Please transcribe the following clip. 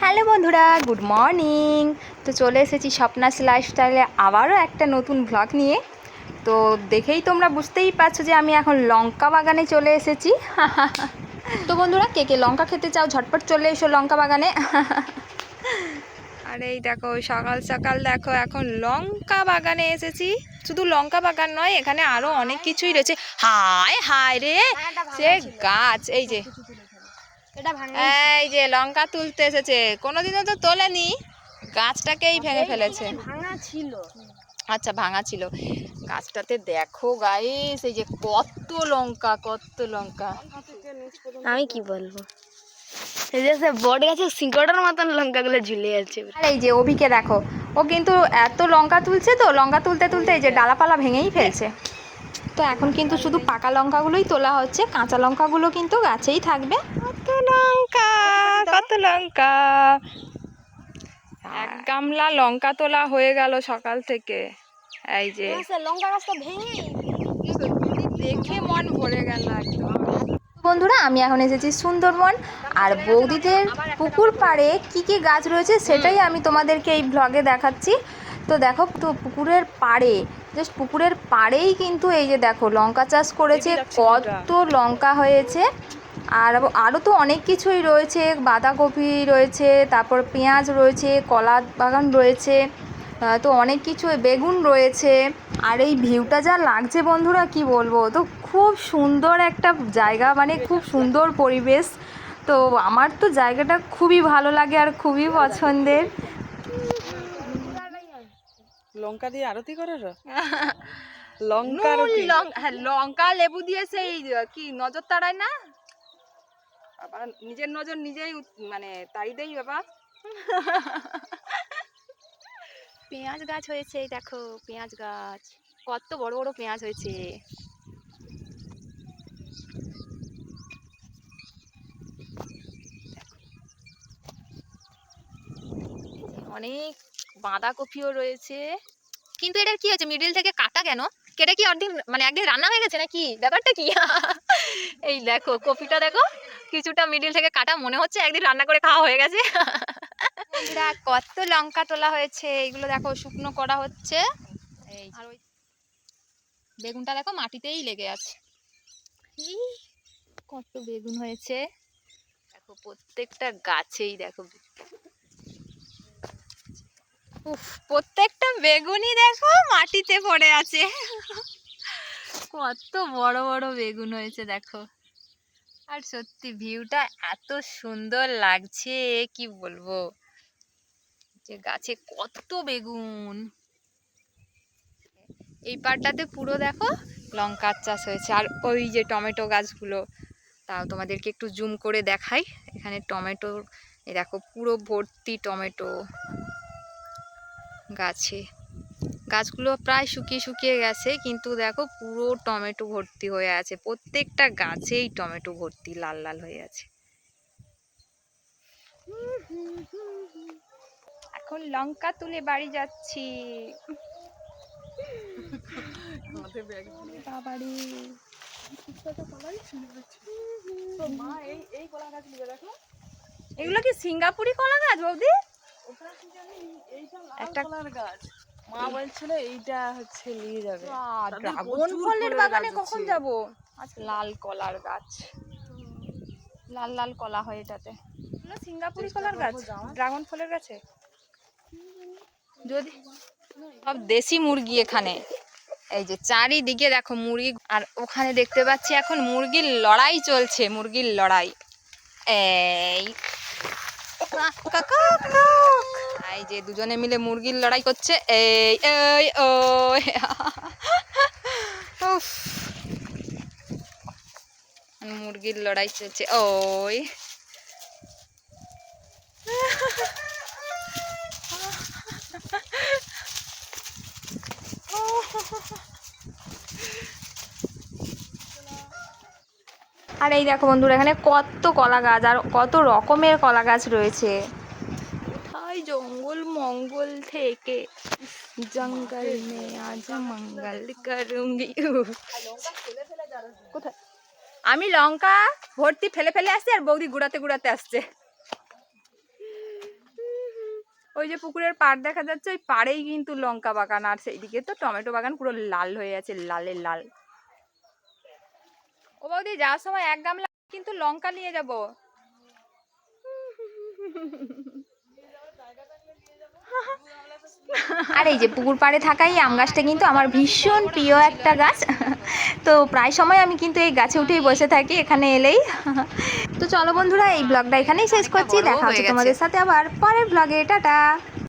Hello বন্ধুরা good morning. তো চলে এসেছি স্বপ্নাস লাইফস্টাইলে আবারও একটা নতুন ব্লগ নিয়ে। তো দেখেই তোমরা বুঝতেই পারছ যে আমি এখন লঙ্কা বাগানে চলে এসেছি। তো বন্ধুরা কে কে লঙ্কা খেতে চাও ঝটপট চলে এসো লঙ্কা বাগানে। আর এই দেখো সকাল সকাল দেখো এখন লঙ্কা বাগানে এসেছি। শুধু লঙ্কা বাগান নয় এখানে আরও অনেক কিছুই রয়েছে। হায় হায় রে! সে গাছ এই যে। এই যে লঙ্কা তুলতে এসেছে। কোনোদিনও তো তোলেনি। গাছটাকেই ভেঙে ফেলেছে। ভাঙা ছিল। আচ্ছা ভাঙা ছিল। গাছটাতে দেখো গাইস এই যে কত লঙ্কা কত লঙ্কা। আমি কি বলব? এই যে সে বট গাছের শিকড়ের মতন লঙ্কাগুলো ঝুলে আছে। আর এই যে অভিকে দেখো ও কিন্তু এত লঙ্কা তুলছে তো লঙ্কা তুলতে তুলতে এই যে ডালাপালা ভেঙেই ফেলছে। তো এখন কিন্তু শুধু পাকা লঙ্কাগুলোই তোলা হচ্ছে কাঁচা লঙ্কাগুলো কিন্তু গাছেই থাকবে। লঙ্কা কত লঙ্কা? এক গামলা লঙ্কা তোলা হয়ে গেল সকাল থেকে। এই যে। লঙ্কা গাছটা ভেঙে দেখে মন ভরে গেল একদম। বন্ধুরা আমি এখন এসেছি সুন্দরবন আর বৌদিদের পুকুর পাড়ে কি কি গাছ রয়েছে সেটাই আমি তোমাদেরকে এই ব্লগে দেখাচ্ছি। তো দেখো তো পুকুরের পাড়ে জাস্ট পুকুরের পাড়েই কিন্তু এই যে দেখো লঙ্কা চাষ করেছে কত লঙ্কা হয়েছে। আর আরও তো অনেক কিছুই রয়েছে বাঁধাকপি রয়েছে তারপর পেঁয়াজ রয়েছে কলা বাগান রয়েছে তো অনেক কিছু বেগুন রয়েছে। আর এই ভিউটা যা লাগছে বন্ধুরা কি বলব? তো খুব সুন্দর একটা জায়গা মানে খুব সুন্দর পরিবেশ। তো আমার তো জায়গাটা খুবই ভালো লাগে আর খুবই পছন্দের। লঙ্কা দিয়ে আরতি করে লঙ্কা হ্যাঁ, লঙ্কা লেবু দিয়ে সেই কি নজর তাড়ায় না? নিজের নজর নিজেই মানে তাই দেই বাবা। পেঁয়াজ গাছ হয়েছে দেখো, পেঁয়াজ গাছ। কত বড় বড় পেঁয়াজ হয়েছে। অনেক বাঁধাকপিও রয়েছে। কিন্তু এটার কি হয়েছে? মিডিল থেকে কাটা কেন? কেটে কি অর্ধেক মানে একদিন রান্না হয়ে গেছে নাকি? ব্যাপারটা কি? এই দেখো কপিটা দেখো কিছুটা মিডিল থেকে কাটা মনে হচ্ছে একদিন রান্না করে খাওয়া হয়ে গেছে। কত লঙ্কা তোলা হয়েছে এগুলো দেখো শুকনো করা হচ্ছে। এই। আর ওই বেগুনটা দেখো মাটিতেই লেগে আছে। কত বেগুন হয়েছে। দেখো প্রত্যেকটা গাছেই দেখো। উফ প্রত্যেকটা বেগুনই দেখো মাটিতে পড়ে আছে। কত বড় বড় বেগুন হয়েছে দেখো। আর সত্যি ভিউটা এত সুন্দর লাগছে, কি বলব? যে গাছে কত বেগুন। এই পাটটাতে পুরো দেখো লঙ্কার চাষ হয়েছে। আর ওই যে টমেটো গাছগুলো, তাও তোমাদেরকে একটু জুম করে দেখাই। এখানে টমেটো দেখো পুরো ভর্তি টমেটো গাছে। গাছগুলো প্রায় শুকিয়ে শুকিয়ে গেছে কিন্তু দেখো পুরো টমেটো ভর্তি হয়ে আছে। প্রত্যেকটা গাছেই টমেটো ভর্তি লাল লাল হয়ে আছে। এখন লঙ্কা তুলে বাড়ি যাচ্ছি। বাবারে। এগুলো কি সিঙ্গাপুরি কলা গাছ বৌদি? একটা- কলার গাছ। মা বলছিল এইটা হচ্ছে নিয়ে যাবে। ড্রাগন ফলের বাগানে কখন যাব? আচ্ছা লাল কলার গাছ। লাল লাল কলা হয় এটাতে। এগুলো সিঙ্গাপুরি কলার গাছ। ড্রাগন ফলের গাছে? যদি সব দেশি মুরগি এখানে। এই যে চারিদিকে দেখো মুরগি আর ওখানে দেখতে পাচ্ছি এখন মুরগির লড়াই চলছে মুরগির লড়াই। এই। এই যে দুজনে মিলে মুরগির লড়াই করছে, এই এই ও উফ। মুরগির লড়াই চলছে, ওই। আর এই দেখো বন্ধুরা, এখানে কত কলা গাছ আর কত রকমের কলা গাছ রয়েছে। জঙ্গল মঙ্গল থেকে জঙ্গল মে আজ মঙ্গল করুঙ্গি। কোথায়? আমি লঙ্কা ভর্তি ফেলে ফেলে আসছি আর বৌদি গুড়াতে গুড়াতে আসছে। ওই যে পুকুরের পাড় দেখা যাচ্ছে ওই পাড়েই কিন্তু লঙ্কা বাগান আর সেইদিকে তো টমেটো বাগান পুরো লাল হয়ে আছে লালে লাল। ও বৌদি যাওয়ার সময় এক গামলা কিন্তু লঙ্কা নিয়ে যাব। আর এই যে পুকুর পাড়ে থাকাই এই আম গাছটা কিন্তু আমার ভীষণ প্রিয় একটা গাছ। তো প্রায় সময় আমি কিন্তু এই গাছে উঠেই বসে থাকি এখানে এলেই। তো চলো বন্ধুরা এই ব্লগটা এখানেই শেষ করছি। দেখা হচ্ছে তোমাদের সাথে আবার পরের ব্লগে। টাটা।